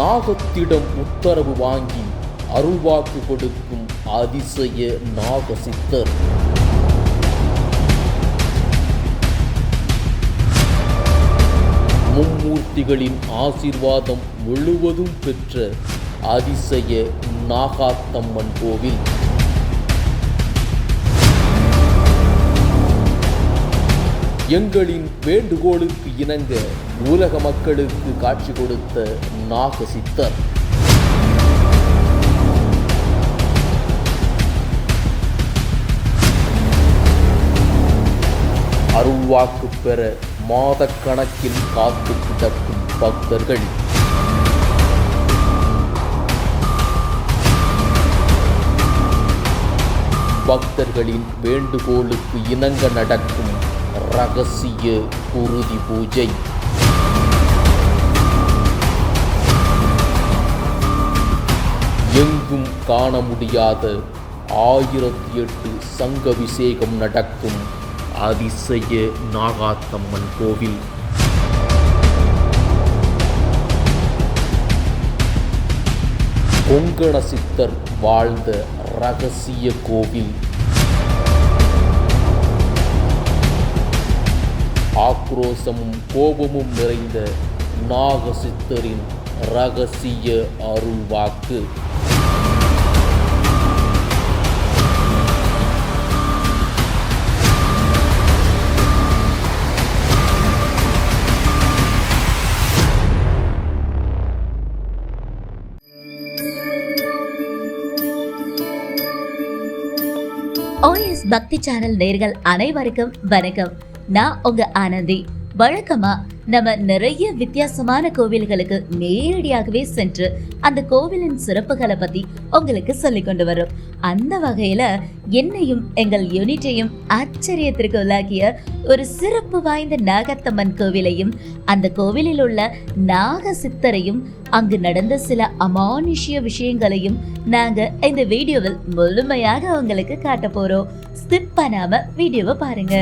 நாகத்திடம் உத்தரவு வாங்கி அருள்வாக்கு கொடுக்கும் அதிசய நாகசித்தர். மும்மூர்த்திகளின் ஆசிர்வாதம் முழுவதும் பெற்ற அதிசய நாகாத்தம்மன் கோவில். எங்களின் வேண்டுகோளுக்கு இணங்க உலக மக்களுக்கு காட்சி கொடுத்த நாகசித்தர். அருள்வாக்கு பெற மாதக்கணக்கில் காத்து கிடக்கும் பக்தர்கள். பக்தர்களின் வேண்டுகோளுக்கு இணங்க நடக்கும் ரகசிய குருதி பூஜை. எங்கும் காண முடியாத ஆயிரத்தி எட்டு சங்கபிஷேகம் நடக்கும் அதிசய நாகாத்தம்மன் கோவில். கொங்கண சித்தர் வாழ்ந்த ரகசிய கோவில். ஆக்ரோசமும் கோபமும் நிறைந்த நாகசித்தரின் ரகசிய அருள்வாக்கு. ஓஎஸ் பக்தி சேனல் நேர்கள் அனைவருக்கும் வணக்கம். நான் உங்க ஆனந்தி. வழக்கமா நம்ம நிறைய வித்தியாசமான கோவில்களுக்கு நேரடியாகவே சென்று அந்த கோவிலின் சிறப்புகளை பத்தி உங்களுக்கு சொல்லி கொண்டு வரோம். அந்த வகையில என்னையும் எங்கள் யூனிட்டையும் ஆச்சரியத்திற்கு உள்ளாக்கிய ஒரு சிறப்பு வாய்ந்த நாகத்தம்மன் கோவிலையும் அந்த கோவிலில் உள்ள நாக சித்தரையும் அங்கு நடந்த சில அமானுஷ்ய விஷயங்களையும் நாங்க இந்த வீடியோவில் முழுமையாக உங்களுக்கு காட்ட போறோம். ஸ்கிப் பண்ணாம வீடியோவை பாருங்க.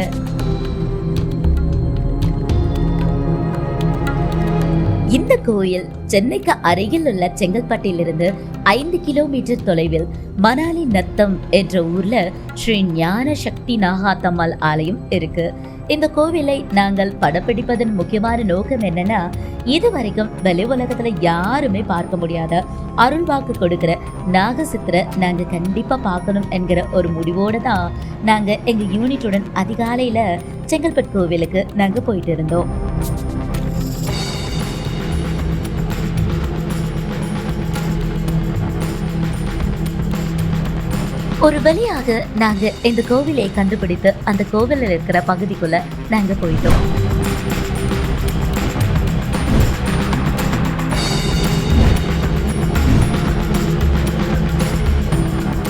இந்த கோயில் சென்னைக்கு அருகில் உள்ள செங்கல்பட்டிலிருந்து ஐந்து கிலோமீட்டர் தொலைவில் மணாலி நத்தம் என்ற ஊர்ல ஸ்ரீ ஞான சக்தி நாகாத்தம்மாள் ஆலயம் இருக்கு. இந்த கோவிலை நாங்கள் படப்பிடிப்பதன் முக்கியமான நோக்கம் என்னன்னா இதுவரைக்கும் வெளி உலகத்துல யாருமே பார்க்க முடியாத அருள்வாக்கு கொடுக்கிற நாகசித்திர நாங்க கண்டிப்பா பார்க்கணும் என்கிற ஒரு முடிவோட தான் நாங்க எங்க யூனிட்டுடன் அதிகாலையில செங்கல்பட்டு கோவிலுக்கு நாங்க போயிட்டு இருந்தோம். ஒரு வழியாக நாங்க இந்த கோவிலை கண்டுபிடித்து அந்த கோவிலில் இருக்கிற பகுதிக்குள்ள நாங்க போயிட்டோம்.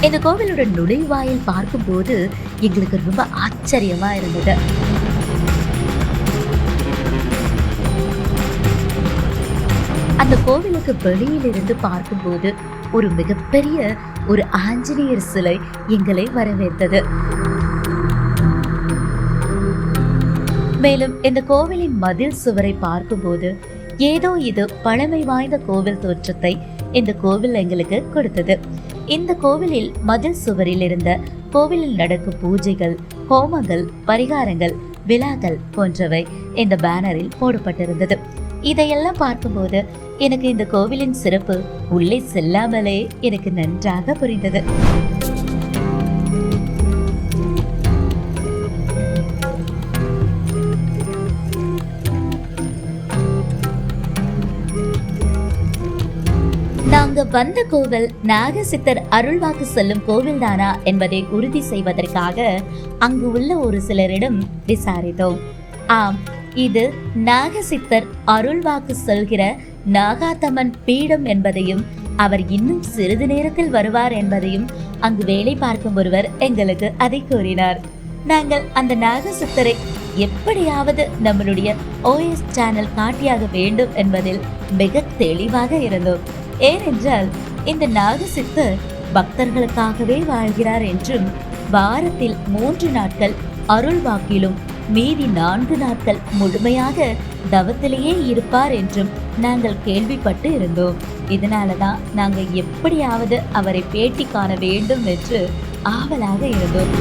இந்த கோவிலோட நுழைவாயில் பார்க்கும்போது எங்களுக்கு ரொம்ப ஆச்சரியமா இருந்தது. அந்த கோவிலுக்கு வெளியிலிருந்து பார்க்கும்போது ஒரு மிகப்பெரிய ஒரு ஆஞ்சநேயர் சிலை எங்களை வரவேற்றது. மேலும் இந்த கோவிலின் மதில் சுவரை பார்க்கும்போது ஏதோ இது பழமை வாய்ந்த கோவில் தோற்றத்தை இந்த கோவில் எங்களுக்கு கொடுத்தது. இந்த கோவிலில் மதில் சுவரில் இருந்த கோவிலில் நடக்கும் பூஜைகள் ஹோமங்கள் பரிகாரங்கள் விழாக்கள் போன்றவை இந்த பேனரில் போடப்பட்டிருந்தது. இதையெல்லாம் பார்க்கும்போது எனக்கு இந்த கோவிலின் சிறப்பு உள்ளே செல்லாமலே எனக்கு நன்றாக புரிந்தது. நாங்க வந்த கோவில் நாகசித்தர் அருள்வாக்கு செல்லும் கோவில் தானா என்பதை உறுதி செய்வதற்காக அங்கு உள்ள ஒரு சிலரிடம் விசாரித்தோம். ஆம் இது நாகசித்தர் அருள்வாக்கு சொல்கிற நாகாத்தமன் பீடம் என்பதையும் அவர் இன்னும் சிறிது நேரத்தில் வருவார் என்பதையும் அங்கு வேலை பார்க்கும் ஒருவர் எங்களுக்கு அதை கூறினார். நாங்கள் அந்த நாகசித்தரை எப்படியாவது நம்மளுடைய ஓஎஸ் சேனல் காட்டியாக வேண்டும் என்பதில் மிக தெளிவாக இருந்தோம். ஏனென்றால் இந்த நாகசித்தர் பக்தர்களுக்காகவே வாழ்கிறார் என்றும் வாரத்தில் மூன்று நாட்கள் அருள் வாக்கிலும் மீதி நான்கு நாட்கள் முழுமையாக தவத்திலேயே இருப்பார் என்றும் நாங்கள் கேள்விப்பட்டு இருந்தோம். இதனால தான் நாங்கள் எப்படியாவது அவரை பேட்டி காண வேண்டும் என்று ஆவலாக இருந்தோம்.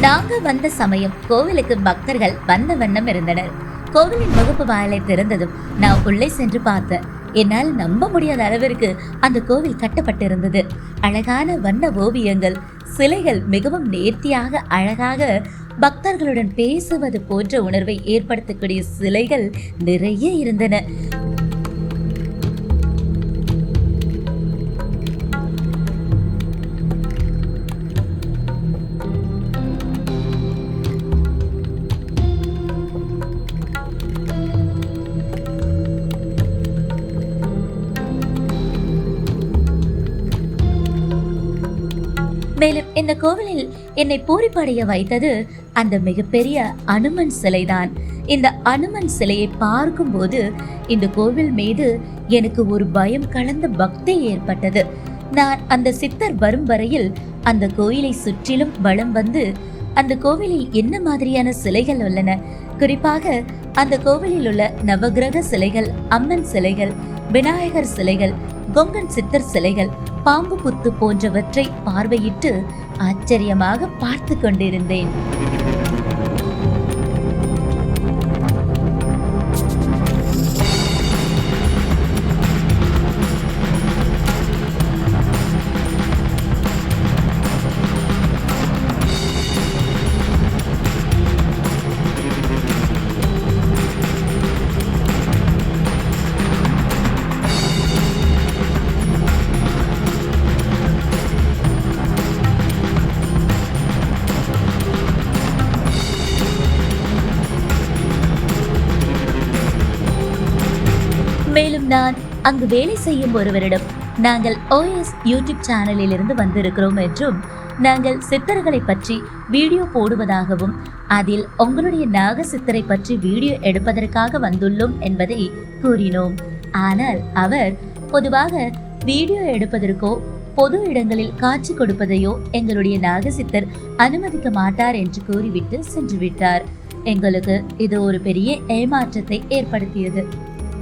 நாங்க வந்த சமயம் கோவிலுக்கு பக்தர்கள் வந்த வண்ணம் இருந்தனர். கோவிலின் வகுப்பு வாயிலை திறந்ததும் நான் உள்ளே சென்று பார்த்தேன். என்னால் நம்ப முடியாத அளவிற்கு அந்த கோவில் கட்டப்பட்டிருந்தது. அழகான வண்ண ஓவியங்கள் சிலைகள் மிகவும் நேர்த்தியாக அழகாக பக்தர்களுடன் பேசுவது போன்ற உணர்வை ஏற்படுத்தக்கூடிய சிலைகள் நிறைய இருந்தன. இந்த கோவிலில் என்னை பூரிப்படைய வைத்தது அந்த மிகப்பெரிய அனுமன் சிலைதான். இந்த அனுமன் சிலையை பார்க்கும்போது இந்த கோவில் மீது எனக்கு ஒரு பயம் கலந்த பக்தி ஏற்பட்டது. நான் அந்த சித்தர் வரும் வரையில் அந்த கோயிலை சுற்றிலும் வளம் வந்து அந்த கோவிலில் என்ன மாதிரியான சிலைகள் உள்ளன? குறிப்பாக அந்த கோவிலில் உள்ள நவகிரக சிலைகள் அம்மன் சிலைகள் விநாயகர் சிலைகள் கொங்கன் சித்தர் சிலைகள் பாம்பு புத்து போன்றவற்றை பார்வையிட்டு ஆச்சரியமாக பார்த்து கொண்டிருந்தேன். மேலும் நான் அங்கு வேலை செய்யும் ஒருவரிடம் நாங்கள் ஓஎஸ் யூடியூப் சேனலில் இருந்து வந்திருக்கிறோம் என்றும் நாங்கள் சித்தர்களை பற்றி வீடியோ போடுவதாகவும் அதில் உங்களுடைய நாக சித்தரை பற்றி வீடியோ எடுப்பதற்காக வந்துள்ளோம் என்பதை கூறினோம். ஆனால் அவர் பொதுவாக வீடியோ எடுப்பதற்கோ பொது இடங்களில் காட்சி கொடுப்பதையோ எங்களுடைய நாகசித்தர் அனுமதிக்க மாட்டார் என்று கூறிவிட்டு சென்றுவிட்டார். எங்களுக்கு இது ஒரு பெரிய ஏமாற்றத்தை ஏற்படுத்தியது.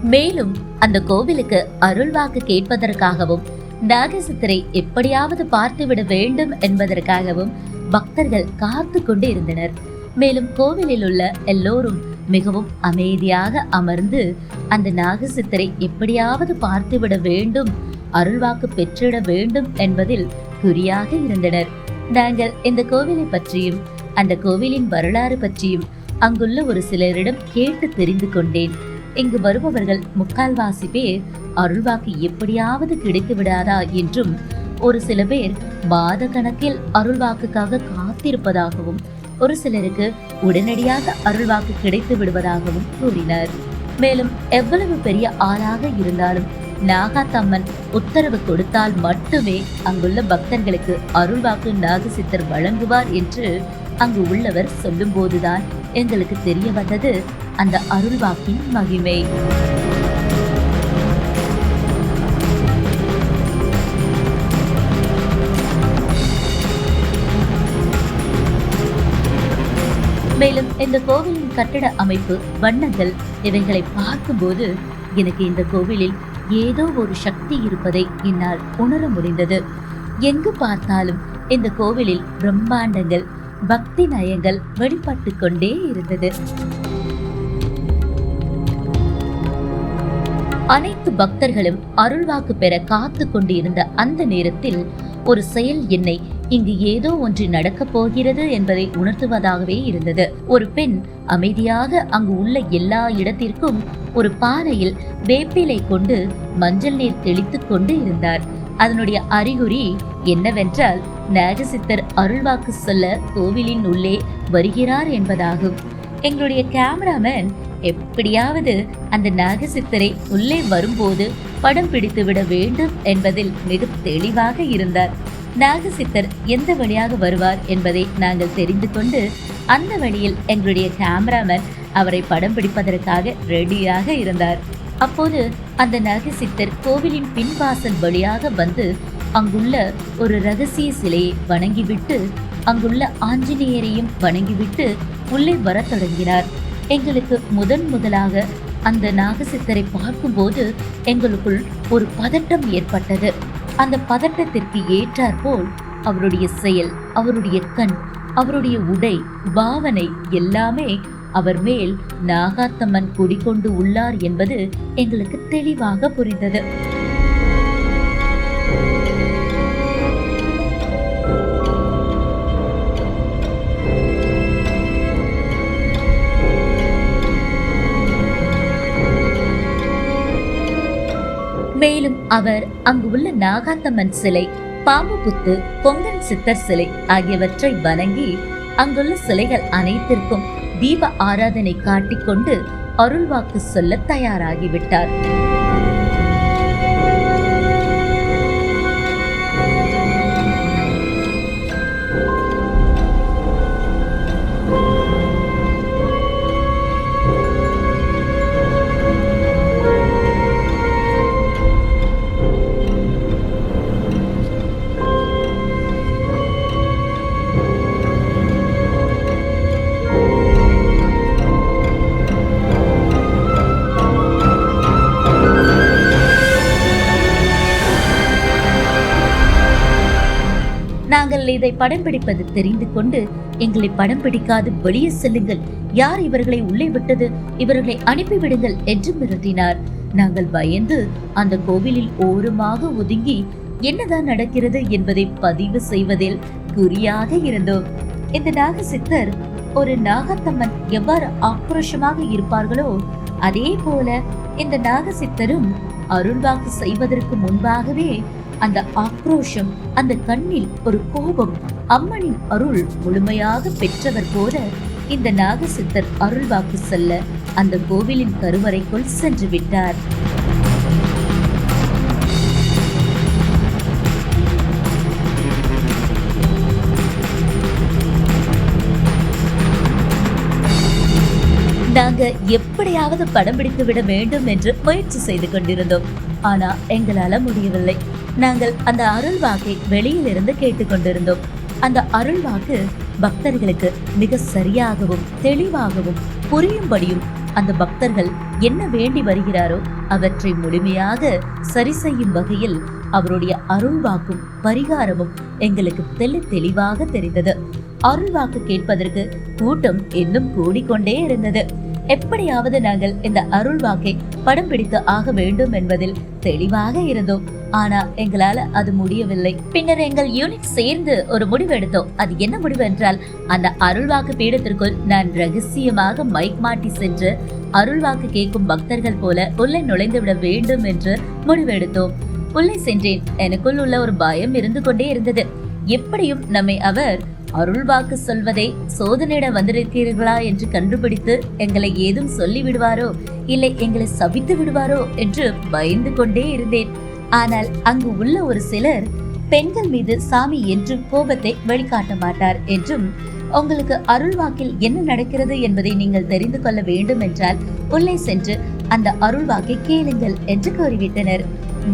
மேலும் அந்த கோவிலுக்கு அருள்வாக்கு கேட்பதற்காகவும் நாகசித்திரை எப்படியாவது பார்த்துவிட வேண்டும் என்பதற்காகவும் பக்தர்கள் காத்து கொண்டு இருந்தனர். மேலும் கோவிலில் உள்ள எல்லோரும் மிகவும் அமைதியாக அமர்ந்து அந்த நாகசித்திரை எப்படியாவது பார்த்துவிட வேண்டும் அருள்வாக்கு பெற்றிட வேண்டும் என்பதில் குறியாக இருந்தனர். நாங்கள் இந்த கோவிலை பற்றியும் அந்த கோவிலின் வரலாறு பற்றியும் அங்குள்ள ஒரு சிலரிடம் கேட்டு தெரிந்து கொண்டேன். இங்கு வருபவர்கள் முக்கால்வாசி பேர் அருள்வாக்கு எப்படியாவது கிடைத்து விடாதா என்றும் ஒரு சில பேர் மாத கணக்கில் அருள்வாக்குக்காக காத்திருப்பதாகவும் ஒரு சிலருக்கு உடனடியாக அருள்வாக்கு கிடைத்து விடுவதாகவும் கூறினர். மேலும் எவ்வளவு பெரிய ஆளாக இருந்தாலும் நாகாத்தம்மன் உத்தரவு கொடுத்தால் மட்டுமே அங்குள்ள பக்தர்களுக்கு அருள்வாக்கு நாகசித்தர் வழங்குவார் என்று அங்கு உள்ளவர் சொல்லும்போதுதான் எங்களுக்கு தெரிய வந்தது. அந்த அருள்வாக்கின் மகிமை. மேலும் இந்த கோவிலின் கட்டட அமைப்பு வண்ணங்கள் இவைகளை பார்க்கும்போது எனக்கு இந்த கோவிலில் ஏதோ ஒரு சக்தி இருப்பதை என்னால் உணர முடிந்தது. எங்கு பார்த்தாலும் இந்த கோவிலில் பிரம்மாண்டங்கள் பக்தி நயங்கள் வெளிப்பட்டு கொண்டே இருந்தது. அனைத்து பக்தர்களும் அருள்வாக்கு பெற காத்து கொண்டிருந்த அந்த நேரத்தில் ஒரு செயல் என்னை இங்கு ஏதோ ஒன்று நடக்கப் போகிறது என்பதை உணர்த்துவதாகவே இருந்தது. ஒரு பெண் அமைதியாக அங்கு உள்ள எல்லா இடத்திற்கும் ஒரு பானையில் வேப்பிலை கொண்டு மஞ்சள் நீர் தெளித்துக் கொண்டு இருந்தார். அதனுடைய அறிகுறி என்னவென்றால் நாகசித்தர் அருள்வாக்கு சொல்ல கோவிலின் உள்ளே வருகிறார் என்பதாகும். எங்களுடைய கேமராமேன் எப்படியாவது அந்த நாகசித்தரை உள்ளே வரும்போது படம் பிடித்து விட வேண்டும் என்பதில் மிக தெளிவாக இருந்தார். நாகசித்தர் எந்த வழியாக வருவார் என்பதை நாங்கள் தெரிந்து கொண்டு அந்த வழியில் எங்களுடைய கேமராமேன் அவரை படம் பிடிப்பதற்காக ரெடியாக இருந்தார். அப்போது அந்த நாகசித்தர் கோவிலின் பின்வாசல் வழியாக வந்து அங்குள்ள ஒரு ரகசிய சிலையை வணங்கிவிட்டு அங்குள்ள ஆஞ்சநேயரையும் வணங்கிவிட்டு உள்ளே வரத் தொடங்கினார். எங்களுக்கு முதன் முதலாக அந்த நாகசித்தரை பார்க்கும்போது எங்களுக்குள் ஒரு பதட்டம் ஏற்பட்டது. அந்த பதட்டத்திற்கு ஏற்றாற்போல் அவருடைய செயல் அவருடைய கண் அவருடைய உடை பாவனை எல்லாமே அவர் மேல் நாகாத்தம்மன் குடிக்கொண்டு உள்ளார் என்பது எங்களுக்கு தெளிவாக புரிந்தது. மேலும் அவர் அங்கு உள்ள நாகாத்தம்மன் சிலை பாம்புபுத்து பொங்கல் பொங்கன் சித்தர் சிலை ஆகியவற்றை வணங்கி அங்குள்ள சிலைகள் அனைத்திற்கும் தீப ஆராதனை காட்டிக்கொண்டு அருள்வாக்கு சொல்ல தயாராகிவிட்டார். நாங்கள் இதை படம் பிடிப்பது தெரிந்து கொண்டு எங்களை படம் பிடிக்காது வெளியே செல்லுங்கள். யார் இவர்களை உள்ளே விட்டது? இவர்களை அனுப்பிவிடுங்கள் என்று மிரட்டினார். நாங்கள் பயந்து அந்த கோவிலில் ஓரமாக ஒதுங்கி என்னதான் நடக்கிறது என்பதை பதிவு செய்வதில் குறியாக இருந்தோம். இந்த நாக சித்தர் ஒரு நாகத்தம்மன் எவ்வாறு ஆக்ரோஷமாக இருப்பார்களோ அதே போல இந்த நாக சித்தரும் அருள்வாக்கு செய்வதற்கு முன்பாகவே அந்த ஆக்ரோஷம் அந்த கண்ணில் ஒரு கோபம் அம்மனின் அருள் முழுமையாக பெற்றவர் போல இந்த நாகசித்தர் அருள்வாக்கு செல்ல அந்த கோவிலின் கருவறைக்குள் சென்று விட்டார். நாங்க எப்படியாவது படம் பிடித்து விட வேண்டும் என்று முயற்சி செய்து கொண்டிருந்தோம். ஆனா எங்களால முடியவில்லை. நாங்கள் அந்த அருள் வாக்கை வெளியில் இருந்து கேட்டுக்கொண்டிருந்தோம். அந்த அருள் வாக்கு பக்தர்களுக்கு மிக சரியாகவும் தெளிவாகவும் புரியும்படியும் அந்த பக்தர்கள் என்ன வேண்டி வருகிறாரோ அவற்றை முழுமையாக சரி செய்யும் வகையில் அவருடைய அருள்வாக்கும் பரிகாரமும் எங்களுக்கு தெளி தெளிவாக தெரிந்தது. அருள்வாக்கு கேட்பதற்கு கூட்டம் இன்னும் கூடிக்கொண்டே இருந்தது. எப்படியாவது நாங்கள் இந்த அருள் வாக்கை படம் பிடித்து ஆக வேண்டும் என்பதில் தெளிவாக இருந்தோம். ஆனா எங்களால அது முடியவில்லை. பின்னர் எங்கள் யூனிட் சேர்ந்து ஒரு முடிவு எடுத்தோம். அது என்ன முடிவு என்றால் அந்த அருள்வாக்கு பீடத்திற்குள் நான் ரகசியமாக மைக் மாட்டி சென்று அருள்வாக்கு கேட்கும் பக்தர்கள் போல உள்ளே நுழைந்து விட வேண்டும் என்று முடிவெடுத்தோம் உள்ளே சென்றேன். எனக்குள் உள்ள ஒரு பயம் இருந்து கொண்டே இருந்தது. எப்படியும் நம்மை அவர் அருள்வாக்கு சொல்வதை சோதனையிட வந்திருக்கிறீர்களா என்று கண்டுபிடித்து எங்களை ஏதும் சொல்லி விடுவாரோ இல்லை எங்களை சபித்து விடுவாரோ என்று பயந்து கொண்டே இருந்தேன். ஆனால் அங்கு உள்ள ஒரு சிலர் பெண்கள் மீது சாமி என்றும் கோபத்தை வெளிக்காட்ட மாட்டார் என்றும் உங்களுக்கு அருள்வாக்கில் என்ன நடக்கிறது என்பதை நீங்கள் தெரிந்து கொள்ள வேண்டும் என்றால் உள்ளே சென்று அந்த அருள்வாக்கை கேளுங்கள் என்று கூறிவிட்டனர்.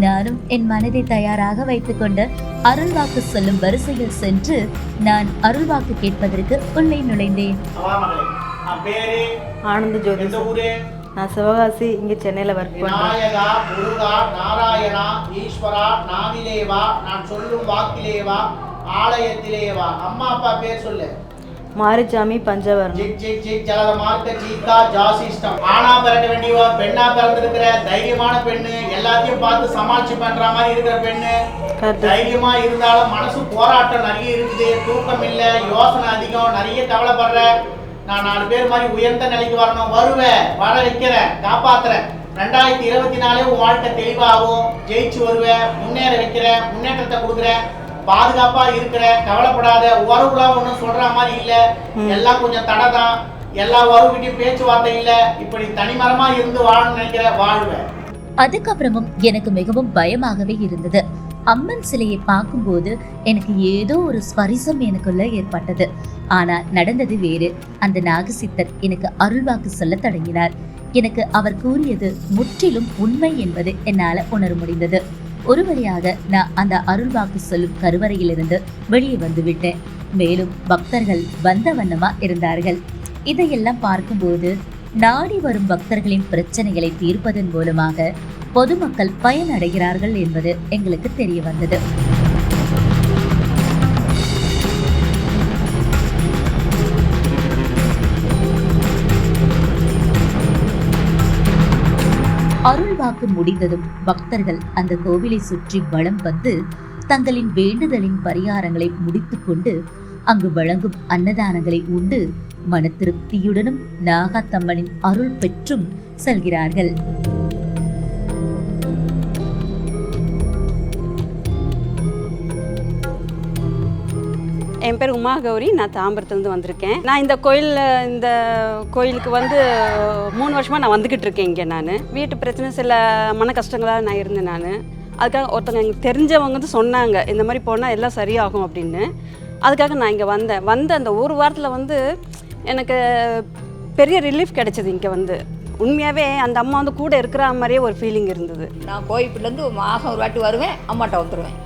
நானும் என் மனதை தயாராக வைத்துக்கொண்டு அருள்வாக்கு சொல்லும் வரிசையில் சென்று நான் அருள்வாக்கு கேட்பதற்கு உள்ளே நுழைந்தேன். ஆனந்த ஜோதி நான் சிவகாசி இங்கே சென்னையில் ஒர்க் விநாயகா முருகா நாராயணா ஈஸ்வரா நாவிலேவா நான் சொல்லும் வாக்கிலேவா ஆலயத்திலேவா? அம்மா அப்பா பேர் சொல்லு. மாரிச்சாமி பஞ்சவர்ணம். ஆணா பிறக்க வேண்டியவ பெண்ணா பிறந்திருக்கிற தைரியமான பெண்ணு எல்லாத்தையும் பார்த்து சமாளிச்சு பண்ற மாதிரி இருக்கிற பெண்ணு. தைரியமா இருந்தாலும் மனசு போராட்டம் நிறைய இருக்குது தூக்கம் இல்ல யோசனை அதிகம் நிறைய கவலைப்படுற. நான் நாலு பேர் மாதிரி உயர்ந்த நிலைக்கு வரணும். வருவேன் வர வைக்கிறேன் காப்பாத்துறேன். ரெண்டாயிரத்தி இருபத்தி நாலே உன் வாழ்க்கை தெளிவாகும். ஜெயிச்சு வருவேன் முன்னேற வைக்கிறேன் முன்னேற்றத்தை கொடுக்குறேன். பாதுகாப்பா இருக்கிற கவலைப்படாத உறவுலாம் ஒன்றும் சொல்ற மாதிரி இல்ல. எல்லாம் கொஞ்சம் தடை தான் எல்லா உறவுகிட்டயும் பேச்சுவார்த்தை இல்ல. இப்படி தனிமரமா இருந்து வாழணும்னு நினைக்கிற வாழ்வேன் அதுக்கப்புறமும் எனக்கு மிகவும் பயமாகவே இருந்தது. அம்மன் சிலையை பார்க்கும்போது எனக்கு ஏதோ ஒரு ஸ்பரிசம் எனக்குள்ள ஏற்பட்டது. ஆனா நடந்தது வேறு. அந்த நாகசித்தர் எனக்கு அருள்வாக்கு சொல்ல தொடங்கினார். எனக்கு அவர் கூறியது முற்றிலும் உண்மை என்பது என்னால உணர முடிந்தது. ஒரு வழியாக நான் அந்த அருள்வாக்கு சொல்லும் கருவறையிலிருந்து வெளியே வந்துவிட்டேன். மேலும் பக்தர்கள் வந்த வண்ணமா இருந்தார்கள். இதையெல்லாம் பார்க்கும்போது நாடி வரும் பக்தர்களின் பிரச்சனைகளை தீர்ப்பதன் மூலமாக பொதுமக்கள் பயனடைகிறார்கள் என்பது எங்களுக்கு தெரிய வந்தது. அருள்வாக்கு முடிந்ததும் பக்தர்கள் அந்த கோவிலை சுற்றி வளம் வந்து தங்களின் வேண்டுதலின் பரிகாரங்களை முடித்துக்கொண்டு அங்கு வழங்கும் அன்னதானங்களை உண்டு மன திருப்தியுடனும் நாகாத்தம்மனின் அருள் பெற்றும் செல்கிறார்கள். என் பேர் உமா கௌரி நான் தாம்பரத்துலேருந்து வந்திருக்கேன். நான் இந்த கோயிலில் இந்த கோயிலுக்கு வந்து மூணு வருஷமாக நான் வந்துக்கிட்டு இருக்கேன் இங்கே நான். வீட்டு பிரச்சனை சில மன கஷ்டங்களாக நான் இருந்தேன் நான். அதுக்காக ஒருத்தவங்க எனக்கு தெரிஞ்சவங்க வந்து சொன்னாங்க இந்த மாதிரி போனால் எல்லாம் சரியாகும் அப்படின்னு. அதுக்காக நான் இங்கே வந்தேன். வந்த அந்த ஒரு வாரத்தில் வந்து எனக்கு பெரிய ரிலீஃப் கிடைச்சது இங்கே வந்து. உண்மையாகவே அந்த அம்மா வந்து கூட இருக்கிற மாதிரியே ஒரு ஃபீலிங் இருந்தது. நான் கோயிப்பிலேருந்து மாதம் ஒரு வாட்டி வருவேன் அம்மாட்ட வந்துடுவேன்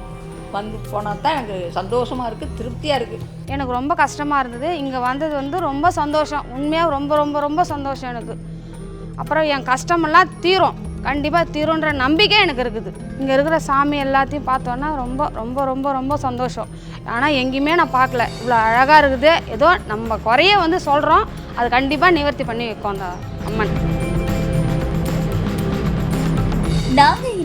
வந்து போனால் தான் எனக்கு சந்தோஷமாக இருக்குது திருப்தியாக இருக்குது எனக்கு ரொம்ப கஷ்டமாக இருந்தது. இங்கே வந்தது வந்து ரொம்ப சந்தோஷம். உண்மையாக ரொம்ப ரொம்ப ரொம்ப சந்தோஷம் எனக்கு. அப்புறம் என் கஷ்டமெல்லாம் தீரும். கண்டிப்பாக தீரும்ன்ற நம்பிக்கை எனக்கு இருக்குது. இங்கே இருக்கிற சாமி எல்லாத்தையும் பார்த்தோன்னா ரொம்ப ரொம்ப ரொம்ப ரொம்ப சந்தோஷம். ஆனால் எங்கேயுமே நான் பார்க்கல. இவ்வளோ அழகாக இருக்குது. ஏதோ நம்ம குறைய வந்து சொல்கிறோம் அது கண்டிப்பாக நிவர்த்தி பண்ணி வைக்கும் அந்த அம்மன்.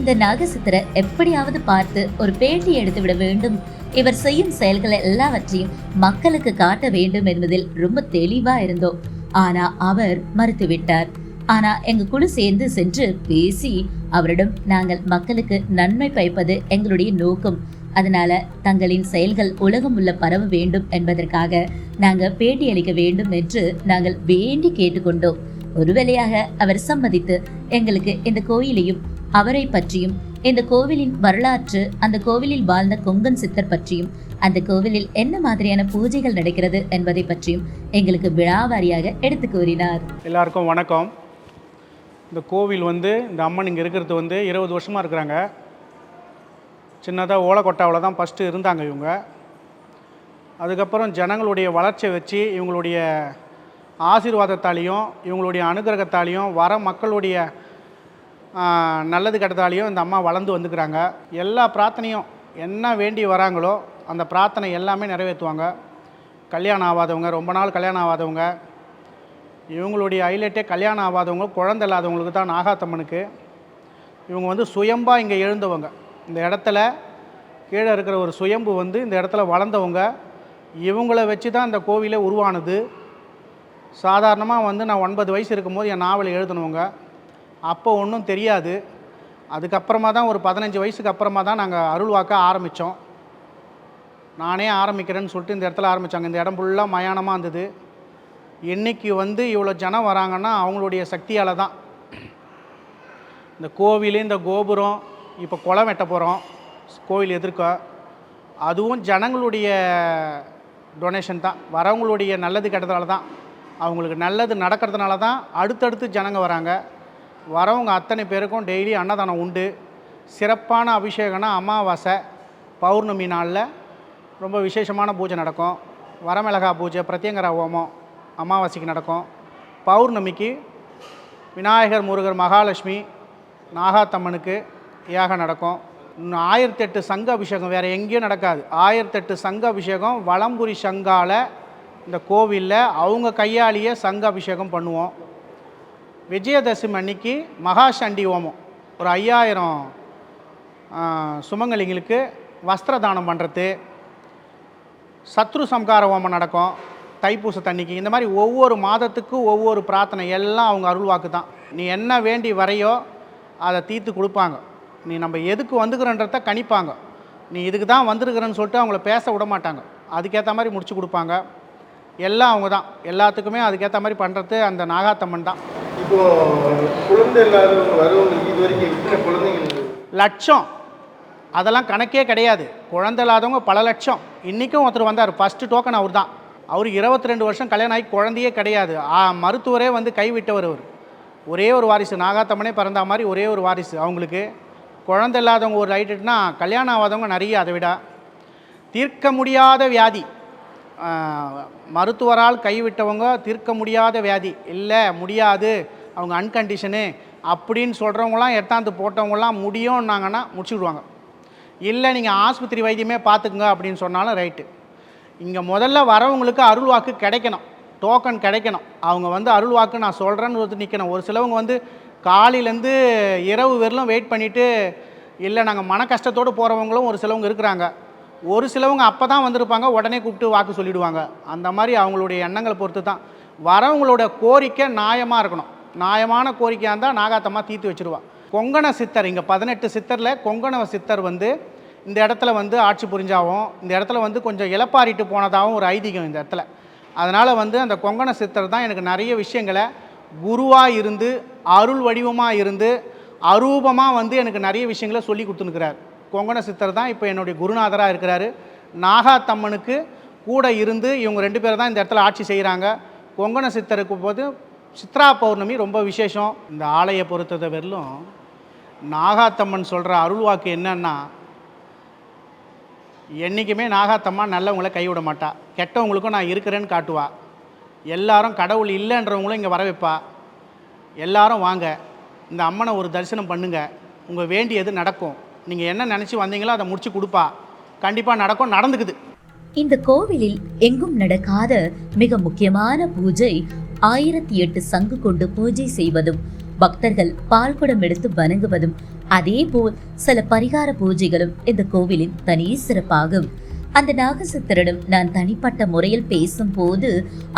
இந்த நாகசித்தரை எப்படியாவது பார்த்து ஒரு பேட்டி எடுத்து விட வேண்டும். இவர் செய்யும் செயல்களை எல்லாவற்றையும் மக்களுக்கு காட்ட வேண்டும் என்பதில் ரொம்ப தெளிவா இருந்தோம். ஆனா அவர் மறுத்துவிட்டார். ஆனா எங்க குழு சேர்ந்து சென்று பேசி அவரிடம் நாங்கள் மக்களுக்கு நன்மை பயப்பது எங்களுடைய நோக்கம். அதனால தங்களின் செயல்கள் உலகம் உள்ள பரவ வேண்டும் என்பதற்காக நாங்க பேட்டி அளிக்க வேண்டும் என்று நாங்கள் வேண்டி கேட்டுக்கொண்டோம். ஒருவேளையாக அவர் சம்மதித்து எங்களுக்கு இந்த கோயிலையும் அவரை பற்றியும் இந்த கோவிலின் வரலாற்று அந்த கோவிலில் வாழ்ந்த கொங்கன் சித்தர் பற்றியும் அந்த கோவிலில் என்ன மாதிரியான பூஜைகள் நடக்கிறது என்பதை பற்றியும் எங்களுக்கு விழாவாரியாக எடுத்து கூறினார். எல்லாருக்கும் வணக்கம். இந்த கோவில் வந்து இந்த அம்மன் இங்கே இருக்கிறது வந்து இருபது வருஷமாக இருக்கிறாங்க. சின்னதாக ஓலக்கொட்டாவில் தான் ஃபஸ்ட்டு இருந்தாங்க இவங்க. அதுக்கப்புறம் ஜனங்களுடைய வளர்ச்சியை வச்சு இவங்களுடைய ஆசீர்வாதத்தாலையும் இவங்களுடைய அனுகிரகத்தாலையும் வர மக்களுடைய நல்லது கெட்டதாலையும் இந்த அம்மா வளர்ந்து வந்துக்கிறாங்க. எல்லா பிரார்த்தனையும் என்ன வேண்டி வராங்களோ அந்த பிரார்த்தனை எல்லாமே நிறைவேற்றுவாங்க. கல்யாணம் ஆகாதவங்க ரொம்ப நாள் கல்யாணம் ஆகாதவங்க இவங்களுடைய ஹைலைட்டே கல்யாணம் ஆகாதவங்க குழந்தை இல்லாதவங்களுக்கு தான் நாகாத்தம்மனுக்கு. இவங்க வந்து சுயம்பாக இங்கே எழுந்தவங்க. இந்த இடத்துல கீழே இருக்கிற ஒரு சுயம்பு வந்து இந்த இடத்துல வளர்ந்தவங்க. இவங்கள வச்சு தான் இந்த கோவிலே உருவானது. சாதாரணமாக வந்து நான் ஒன்பது வயசு இருக்கும்போது என் நாவலை எழுதினவங்க. அப்போ ஒன்றும் தெரியாது. அதுக்கப்புறமா தான் ஒரு பதினஞ்சு வயசுக்கு அப்புறமா தான் நாங்கள் அருள்வாக்க ஆரம்பித்தோம் நானே ஆரம்பிக்கிறேன்னு சொல்லிட்டு இந்த இடத்துல ஆரம்பித்தாங்க இந்த இடம் ஃபுல்லாக மயானமாக இருந்தது. இன்றைக்கி வந்து இவ்வளோ ஜனம் வராங்கன்னா அவங்களுடைய சக்தியால் தான். இந்த கோவில் இந்த கோபுரம் இப்போ குளம் வெட்ட போகிறோம் கோவில் எதிர்க்க. அதுவும் ஜனங்களுடைய டொனேஷன் தான். வரவங்களுடைய நல்லது கெட்டதால தான். அவங்களுக்கு நல்லது நடக்கிறதுனால தான் அடுத்தடுத்து ஜனங்க வராங்க. வரவங்க அத்தனை பேருக்கும் டெய்லி அன்னதானம் உண்டு. சிறப்பான அபிஷேகம்னா அமாவாசை பௌர்ணமி நாளில் ரொம்ப விசேஷமான பூஜை நடக்கும். வரமிளகா பூஜை பிரத்யங்கரா ஹோமம் அமாவாசைக்கு நடக்கும். பௌர்ணமிக்கு விநாயகர் முருகர் மகாலட்சுமி நாகாத்தம்மனுக்கு யாகம் நடக்கும். ஆயிரத்தெட்டு சங்க அபிஷேகம் வேறு எங்கேயும் நடக்காது. ஆயிரத்தெட்டு சங்க அபிஷேகம் வளம்புரி சங்கால இந்த கோவிலில் அவங்க கையாலேயே சங்க அபிஷேகம் பண்ணுவோம். விஜயதசமி அன்னைக்கு மகா சண்டி ஹோமம். ஒரு ஐயாயிரம் சுமங்கலிங்களுக்கு வஸ்திர தானம் பண்ணுறது சத்ரு சம்கார ஹோமம் நடக்கும். தைப்பூச தண்ணிக்கு. இந்த மாதிரி ஒவ்வொரு மாதத்துக்கும் ஒவ்வொரு பிரார்த்தனை எல்லாம் அவங்க அருள்வாக்கு தான். நீ என்ன வேண்டி வரையோ அதை தீர்த்து கொடுப்பாங்க. நீ நம்ம எதுக்கு வந்துக்கிறன்றத கணிப்பாங்க. நீ இதுக்கு தான் வந்திருக்கிறன்னு சொல்லிட்டு அவங்கள பேச விட மாட்டாங்க. அதுக்கேற்ற மாதிரி முடிச்சு கொடுப்பாங்க. எல்லாம் அவங்க தான். எல்லாத்துக்குமே அதுக்கேற்ற மாதிரி பண்ணுறது அந்த நாகாத்தம்மன் தான். இப்போ குழந்தை இல்லாதவங்க வரவங்களுக்கு இது வரைக்கும் எத்தனை குழந்தைகள் லட்சம். அதெல்லாம் கணக்கே கிடையாது. குழந்தை இல்லாதவங்க பல லட்சம். இன்றைக்கும் ஒருத்தர் வந்தார். ஃபஸ்ட்டு டோக்கன் அவர் தான் அவர் இருபத்தி ரெண்டு வருஷம் கல்யாணம் ஆகி குழந்தையே கிடையாது. மருத்துவரே வந்து கைவிட்டவர் அவர். ஒரே ஒரு வாரிசு நாகாத்தம்மனே பிறந்த மாதிரி ஒரே ஒரு வாரிசு அவங்களுக்கு. குழந்தை இல்லாதவங்க ஒரு ரைட்டுனா கல்யாணம் ஆகாதவங்க நிறைய அதை விட. தீர்க்க முடியாத வியாதி. மருத்துவரால் கைவிட்டவங்க தீர்க்க முடியாத வியாதி. இல்லை முடியாது. அவங்க அன்கண்டிஷனு அப்படின்னு சொல்கிறவங்களாம் எட்டாந்து போட்டவங்களாம் முடியும்னாங்கன்னா முடிச்சுடுவாங்க. இல்லை நீங்கள் ஆஸ்பத்திரி வைத்தியமே பார்த்துக்குங்க அப்படின்னு சொன்னாலும் ரைட்டு இங்கே முதல்ல வரவங்களுக்கு அருள் வாக்கு கிடைக்கணும். டோக்கன் கிடைக்கணும். அவங்க வந்து அருள் வாக்கு நான் சொல்கிறேன்னு வந்து நிற்கணும் ஒரு சிலவங்க வந்து காலையிலேருந்து இரவு வரலும் வெயிட் பண்ணிவிட்டு இல்லை நாங்கள் மன கஷ்டத்தோடு போகிறவங்களும் ஒரு சிலவங்க இருக்கிறாங்க. ஒரு சிலவங்க அப்போ தான் வந்திருப்பாங்க உடனே கூப்பிட்டு வாக்கு சொல்லிடுவாங்க. அந்த மாதிரி அவங்களுடைய எண்ணங்களை பொறுத்து தான் வரவங்களோட கோரிக்கை நியாயமாக இருக்கணும். நியாயமான கோரிக்கையாக இருந்தால் நாகாத்தம்மா தீர்த்து வச்சிருவா. கொங்கண சித்தர் இங்கே பதினெட்டு சித்தரில் கொங்கண சித்தர் வந்து இந்த இடத்துல வந்து ஆட்சி புரிஞ்சாவும் இந்த இடத்துல வந்து கொஞ்சம் இளப்பாரிட்டு போனதாகவும் ஒரு ஐதீகம் இந்த இடத்துல. அதனால் வந்து அந்த கொங்கண சித்தர் தான் எனக்கு நிறைய விஷயங்களை குருவாக இருந்து அருள் வடிவமாக இருந்து அரூபமாக வந்து எனக்கு நிறைய விஷயங்களை சொல்லி கொடுத்துனுக்கிறார் கொங்கண சித்தர் தான் இப்போ என்னுடைய குருநாதராக இருக்கிறாரு. நாகாத்தம்மனுக்கு கூட இருந்து இவங்க ரெண்டு பேர் தான் இந்த இடத்துல ஆட்சி செய்கிறாங்க கொங்கண சித்தருக்கு போது சித்ரா பௌர்ணமி ரொம்ப விசேஷம். இந்த ஆலயை பொறுத்ததை வரலும் நாகாத்தம்மன் சொல்கிற அருள்வாக்கு என்னன்னா என்றைக்குமே நாகாத்தம்மா நல்லவங்களை கைவிட மாட்டா. கெட்டவங்களுக்கும் நான் இருக்கிறேன்னு காட்டுவா. எல்லாரும் கடவுள் இல்லைன்றவங்களும் இங்கே வர வைப்பா. எல்லாரும் வாங்க. இந்த அம்மனை ஒரு தரிசனம் பண்ணுங்க. உங்கள் வேண்டியது நடக்கும். நீங்கள் என்ன நினச்சி வந்தீங்களோ அதை முடிச்சு கொடுப்பா. கண்டிப்பாக நடக்கும் நடந்துக்குது. இந்த கோவிலில் எங்கும் நடக்காத மிக முக்கியமான பூஜை ஆயிரத்தி எட்டு சங்கு கொண்டு பூஜை செய்வதும் பக்தர்கள் பால்குடம் எடுத்து வணங்குவதும் அதே போல் சில பரிகார பூஜைகளும் இந்த கோவிலின் தனி சிறப்பாகும். அந்த நாகசித்தரிடம் நான் தனிப்பட்ட முறையில் பேசும்போது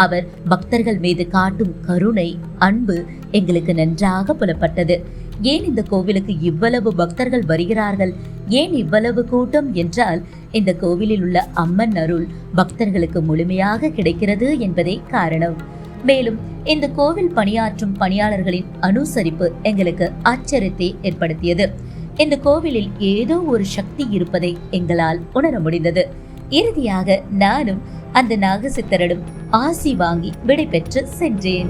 அவர் பக்தர்கள் மீது காட்டும் கருணை அன்பு எங்களுக்கு நன்றாக புலப்பட்டது. ஏன் இந்த கோவிலுக்கு இவ்வளவு பக்தர்கள் வருகிறார்கள்? ஏன் இவ்வளவு கூட்டம்? என்றால் இந்த கோவிலில் உள்ள அம்மன் அருள் பக்தர்களுக்கு முழுமையாக கிடைக்கிறது என்பதே காரணம். மேலும் இந்த கோவில் பணியாற்றும் பணியாளர்களின் அனுசரிப்பு எங்களுக்கு ஆச்சரியத்தை ஏற்படுத்தியது. இந்த கோவிலில் ஏதோ ஒரு சக்தி இருப்பதை எங்களால் உணர முடிந்தது. இறுதியாக நானும் அந்த நாகசித்தரிடம் ஆசி வாங்கி விடைபெற்று சென்றேன்.